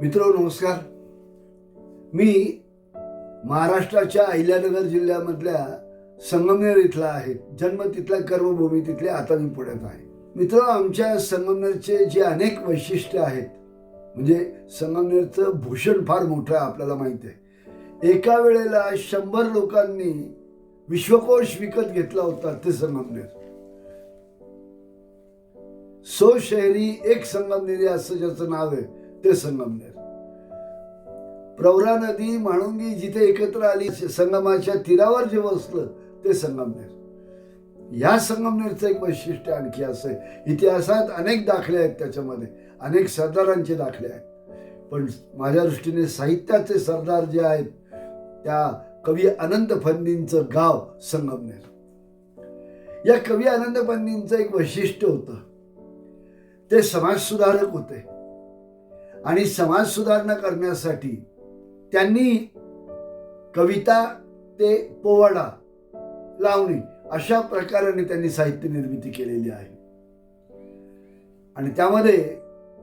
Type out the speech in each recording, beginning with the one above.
मित्र नमस्कार. मी महाराष्ट्राच्या अहिल्यानगर जिल्ह्यामधल्या संगमनेर इथला आहे. जन्म तिथला कर्मभूमी तिथले आता मी पुण्यात आहे. मित्र आमच्या संगमनेरचे जे अनेक वैशिष्ट्य आहेत म्हणजे संगमनेरचं भूषण फार मोठं आहे आपल्याला माहिती आहे. एका वेळेला शंभर लोकांनी विश्वकोश विकत घेतला होता ते संगमनेर. सो शहरी एक संगमनेरी असं ज्याचं नाव आहे. ते संगमनेर. प्रवरा नदी म्हाळुंगी जिथे एकत्र आली संगमाच्या तीरावर जे वसलं ते संगमनेर. या संगमनेरचं एक वैशिष्ट्य आणखी असं आहे. इतिहासात अनेक दाखले आहेत त्याच्यामध्ये. अनेक सरदारांचे दाखले आहेत. पण माझ्या दृष्टीने साहित्याचे सरदार जे आहेत त्या कवी अनंत फंदींचं गाव संगमनेर. या कवी अनंत फंदींचं एक वैशिष्ट्य होतं. ते समाजसुधारक होते. आणि समाज सुधारणा करण्यासाठी त्यांनी कविता ते पोवाडा लावणी अशा प्रकाराने त्यांनी साहित्य निर्मिती केलेली आहे. आणि त्यामध्ये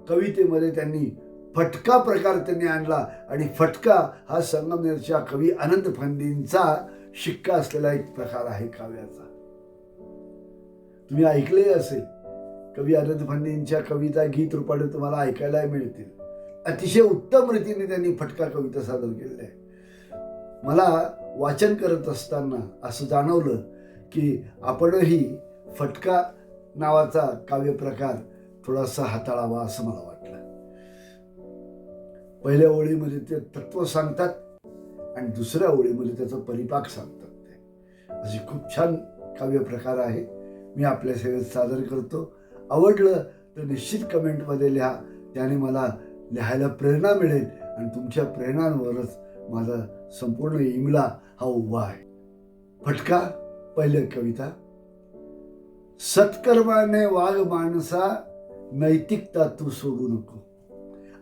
कवितेमध्ये त्यांनी फटका प्रकार त्यांनी आणला आणि फटका हा संगमनेरच्या कवी अनंत फंदींचा शिक्का असलेला एक प्रकार आहे काव्याचा. तुम्ही ऐकले असेल कवी अनंत फंदींच्या कविता गीत रूपाने तुम्हाला ऐकायला मिळतील. अतिशय उत्तम रीतीने त्यांनी फटका कविता सादर केलेल्या आहे मला वाचन करत असताना असं जाणवलं की आपणही फटका नावाचा काव्य प्रकार थोडासा हाताळावा असं मला वाटलं. पहिल्या ओळीमध्ये ते तत्व सांगतात आणि दुसऱ्या ओळीमध्ये त्याचा परिपाक सांगतात ते. अशी खूप छान काव्य प्रकार आहे. मी आपल्या सेवेत सादर करतो. आवडलं तर निश्चित कमेंटमध्ये लिहा. त्याने मला लिहायला प्रेरणा मिळेल आणि तुमच्या प्रेरणांवरच माझा संपूर्ण इमला हा उभा आहे. फटका पहिले कविता. सत्कर्माने वाघ माणसा नैतिकता तू सोडू नको.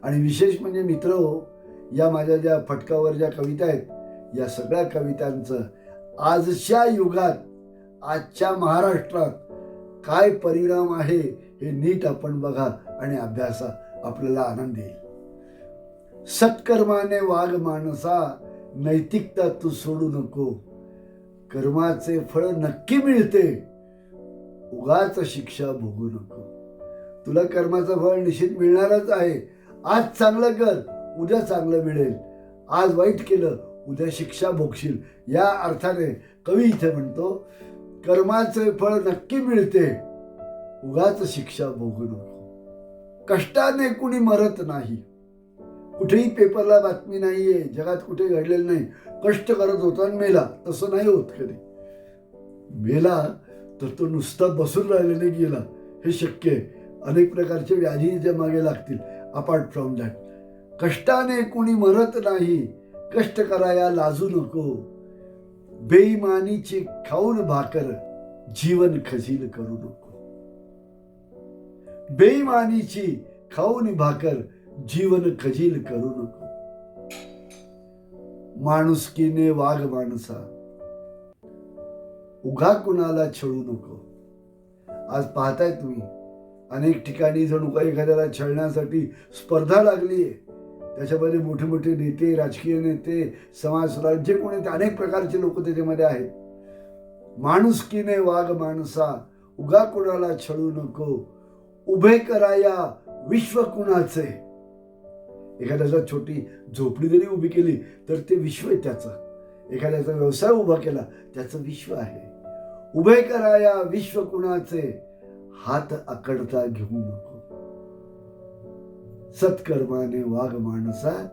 आणि विशेष म्हणजे मित्र हो, या माझ्या ज्या फटकावर ज्या कविता आहेत या सगळ्या कवितांचं आजच्या युगात आजच्या महाराष्ट्रात काय परिणाम आहे हे नीट आपण बघा आणि अभ्यासा आपल्याला आनंद येईल. सत्कर्माने वाघ माणसा नैतिकता तू सोडू नको. कर्माचे फळ नक्की मिळते. उगाच शिक्षा भोगू नको. तुला कर्माचं फळ निश्चित मिळणारच आहे. आज चांगलं कर उद्या चांगलं मिळेल. आज वाईट केलं उद्या शिक्षा भोगशील. या अर्थाने कवी इथे म्हणतो कर्माचे फळ नक्की मिळते. उगाच शिक्षा भोगू नको. कष्टाने कुणी मरत नाही. कुठेही पेपरला बातमी नाहीये जगात कुठे घडलेलं नाही. कष्ट करत होता आणि मेला. तसं नाही होत कधी. मेला तर तो नुसता बसून राहिलेने गेला. हे शक्य आहे. अनेक प्रकारचे व्याधी त्या मागे लागतील. अपार्ट फ्रॉम दॅट कष्टाने कुणी मरत नाही. कष्ट कराया लाजू नको. बेईमानीची खाऊन भाकर जीवन खजील करू नको. बेईमानीची खाऊन भाकर जीवन खजील करू नको. माणुसकीने वाघ माणसा. उघा कुणाला छळू नको. आज पाहताय तुम्ही अनेक ठिकाणी जणू का एखाद्याला छळण्यासाठी स्पर्धा लागली आहे त्याच्यामध्ये मोठे मोठे नेते राजकीय नेते समाजसुधार जे कोणी अनेक प्रकारचे लोक त्याच्यामध्ये आहेत. माणुसकीने वाघ माणसा उगा कुणाला छळू नको. उभे कराया विश्व कुणाचे? एखाद्याचा छोटी झोपडी जरी उभी केली तर ते विश्व आहे त्याचं. एखाद्याचा व्यवसाय उभा केला त्याचं विश्व आहे. उभे कराया विश्व कुणाचे? हात आकडता घेऊ नको. सत्कर्माने वाघ माणसा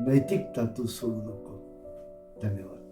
नैतिकता तू सोडू नको. धन्यवाद.